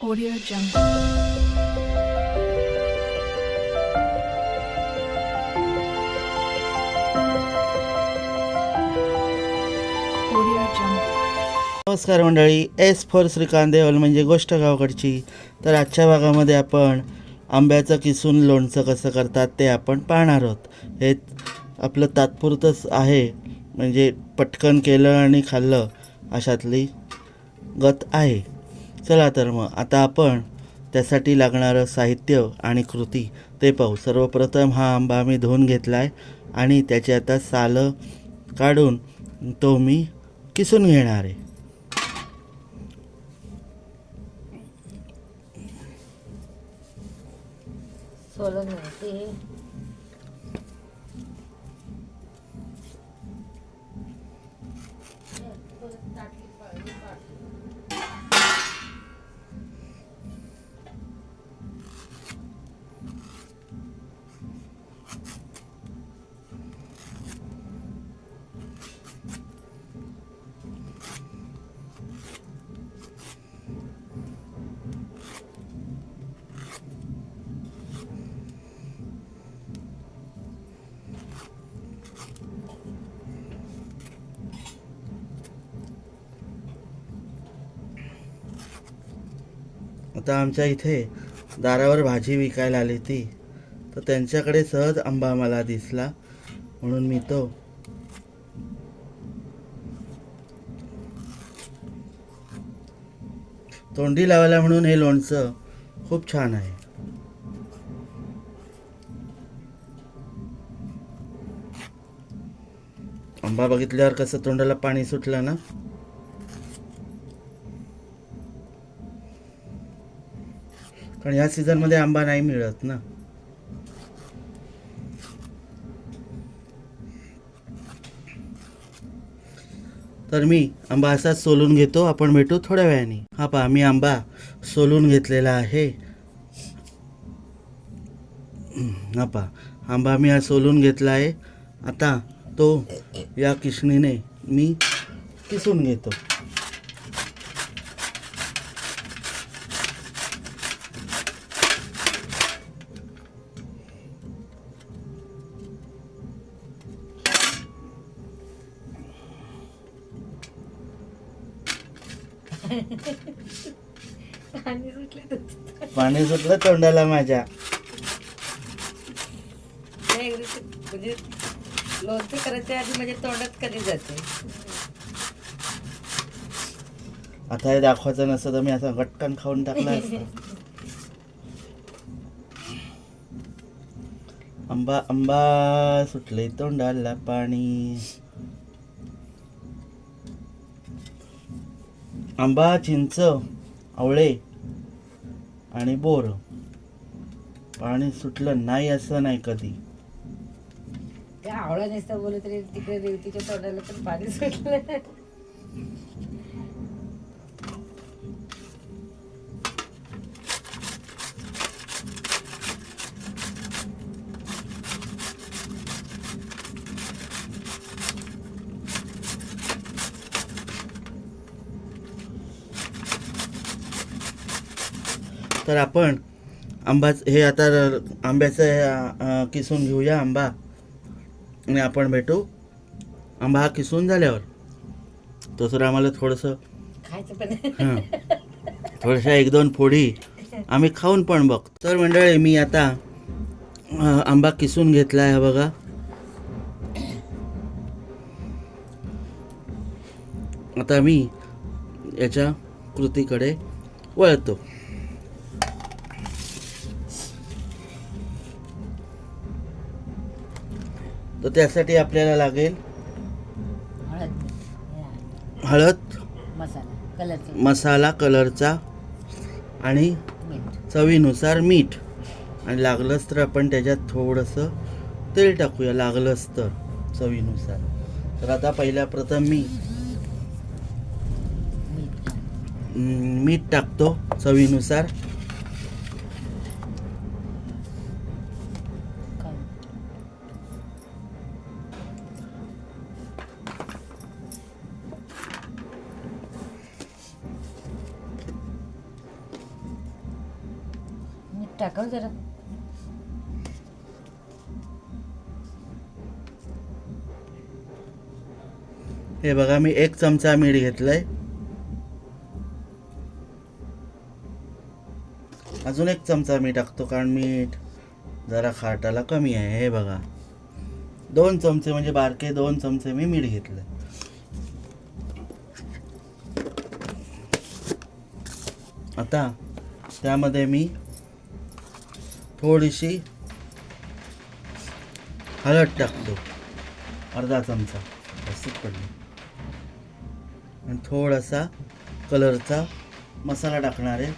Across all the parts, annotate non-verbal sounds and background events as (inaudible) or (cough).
Audio Jungle. Audio Jungle. नमस्कार मंडळी S for Shrikant Deval म्हणजे गोष्ट गावकडची तर आजच्या भागामध्ये आपण आंब्याचं किसून लोणचं कसं करतात ते आपण पाहणार आहोत हे आपलं तात्पुरतंच आहे म्हणजे पटकन केलं आणि खाल्लं अशातली गत आहे चला तर मग आता आपण त्यासाठी लागणारं साहित्य आणि कृती ते पाहू. सर्वप्रथम हा आंबा मी धुवून घेतला आहे आणि त्याची आता सालं काढून तो मी किसून घेणार आहे. सोलून आता आमच्या इथे दारावर भाजी विकायला आली ती. तर त्यांच्याकडे सहज आंबा मला दिसला. म्हणून मी तो तोंडी लावायला म्हणून हे लोणचं खूप छान आहे. आंबा बघितल्यावर कसं तोंडाला पाणी सुटलं ना? कारण या सीझनमध्ये आंबा नाही मिळत ना. तर मी आंबा असाच सोलून घेतो आपण भेटू थोड्या वेळाने. हा पहा मी आंबा सोलून घेतलेला आहे. हा पहा आंबा मी हा सोलून घेतला आहे. आता तो या किशणीने मी किसून घेतो. पाणी सुटले तुझं. पाणी सुटलं तोंडाला माझ्या. म्हणजे लोणचं करायच्या आधी म्हणजे तोंडात कधी जाते? आता हे दाखवायचं नसतं तर मी असं गटकन खाऊन टाकलं (laughs) आंबा आंबा सुटले तोंडाला पाणी. आंबा चिंच आवळे आणि बोर. पाणी सुटलं नाही असं नाही कधी. त्या आवळा नसता बोलत तरी तिकडे रेवतीच्या तोंडाला पण पाणी सुटलं. तर आपण आंबाच हे आता आंब्याचं हे, किसून घेऊया आंबा. आणि आपण भेटू. आंबा हा किसून झाल्यावर. तसं आम्हाला थोडंसं हां थोड्याशा एक दोन फोडी आम्ही खाऊन पण बघ तर मंडळी मी आता आंबा किसून घेतला आहे बघा. आता मी याच्या कृतीकडे वळतो. तर त्यासाठी आपल्याला लागेल हळद. हळद मसाला कलरचं. मसाला कलरचा आणि चवीनुसार मीठ. आणि लागलंच तर आपण त्याच्यात थोडंसं तेल टाकूया लागलंच तर चवीनुसार. तर आता पहिल्या प्रथम मी मीठ टाकतो चवीनुसार. टाकाव जरा. हे बघा मी एक चमचा मीठ घेतलंय. अजून एक चमचा मी टाकतो कारण मीठ जरा खाटाला कमी आहे. हे बघा. दोन चमचे म्हणजे बारके दोन चमचे मी मीठ घेतलं आता त्यामध्ये मी थोडीशी हळद टाकतो. अर्धा चमचा. जास्तच पडली आणि थोडासा कलरचा मसाला टाकणार आहे.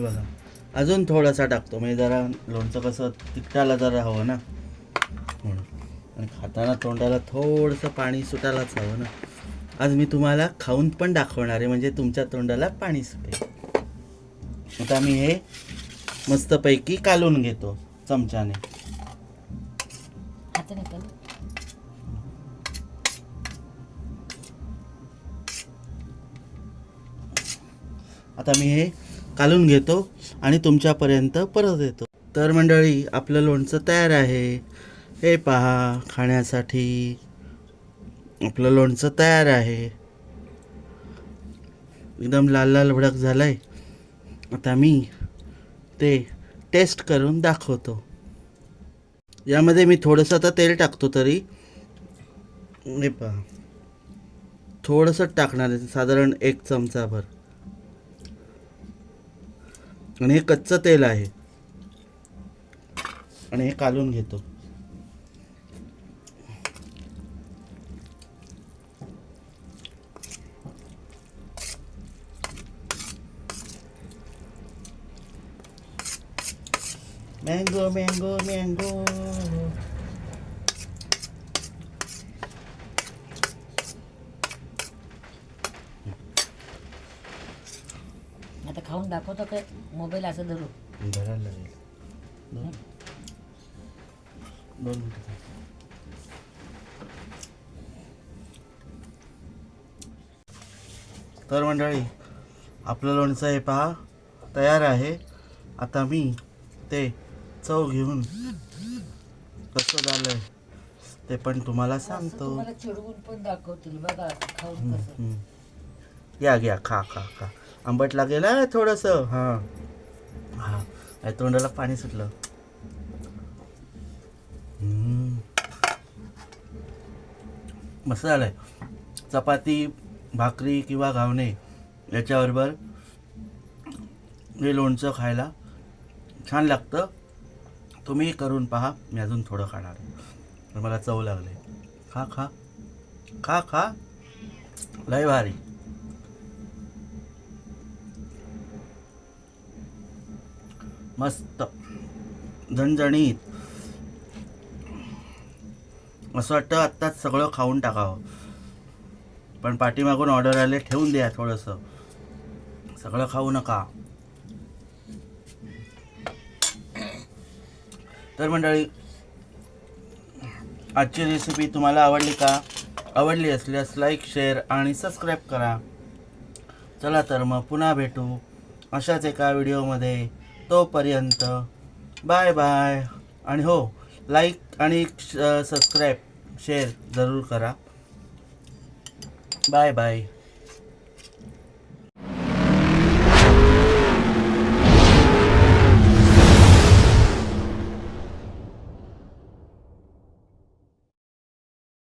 बघा. अजून थोडासा टाकतो. म्हणजे जरा लोणचं कसं तिखटाला जरा हवं ना. म्हणून. आणि खाताना तोंडाला थोडंसं पाणी सुटायलाच हवं ना. आज मी तुम्हाला खाऊन पण दाखवणार आहे. म्हणजे तुमच्या तोंडाला पाणी सुटेल. आता मी हे मस्तपैकी कालून घेतो चमच्याने. आता मी हे कालून घेतो आणि तुमच्यापर्यंत परत येतो. तर मंडळी आपलं लोणचं तयार आहे. हे पहा खाण्यासाठी आपलं लोणचं तयार आहे. एकदम लाल लाल भडक झालंय. आता मी ते टेस्ट करून दाखवतो. यामध्ये मी थोडंसं आता तेल टाकतो तरी. हे पहा. थोडंसं टाकणार आहे साधारण एक चमचाभर. आणि हे कच्चं तेल आहे. आणि हे कालून घेतो. मँगो मँगो मँगो आता खाऊन दाखवतो काय मोबाईल असं धरू. धरायला लागेल. दोन. दोन मिनिटं थांब. तर मंडळी आपलं लोणचं हे पहा तयार आहे. आता मी ते चव घेऊन. कसं झालंय? ते पण तुम्हाला सांगतो. तुम्हाला चिडवून पण दाखवतील बघा खाऊन कसं. हम्म. या घ्या खा खा खा. आंबट लागेल हा थोडंसं. हां. हां. तोंडाला पाणी सुटलं. हम्म. मस्त झालंय. चपाती भाकरी किंवा घावणे याच्याबरोबर हे लोणचं खायला छान लागतं. तुम्ही करून पहा मी अजून थोडं खाणार मला चव लागले. खा खा. खा खा. लय भारी. मस्त. झणझणीत. असं वाटतं आत्ताच सगळं खाऊन टाकावं. पण पाठीमागून ऑर्डर आले ठेवून द्या थोडंसं. सगळं खाऊ नका. तर मंडळी आजची रेसिपी तुम्हाला आवडली का? आवडली असल्यास लाईक शेअर आणि सबस्क्राईब करा. चला तर मग पुन्हा भेटू अशाच एका व्हिडिओमध्ये तोपर्यंत बाय बाय आणि हो लाईक आणि uh, सबस्क्राईब शेअर जरूर करा. Bye bye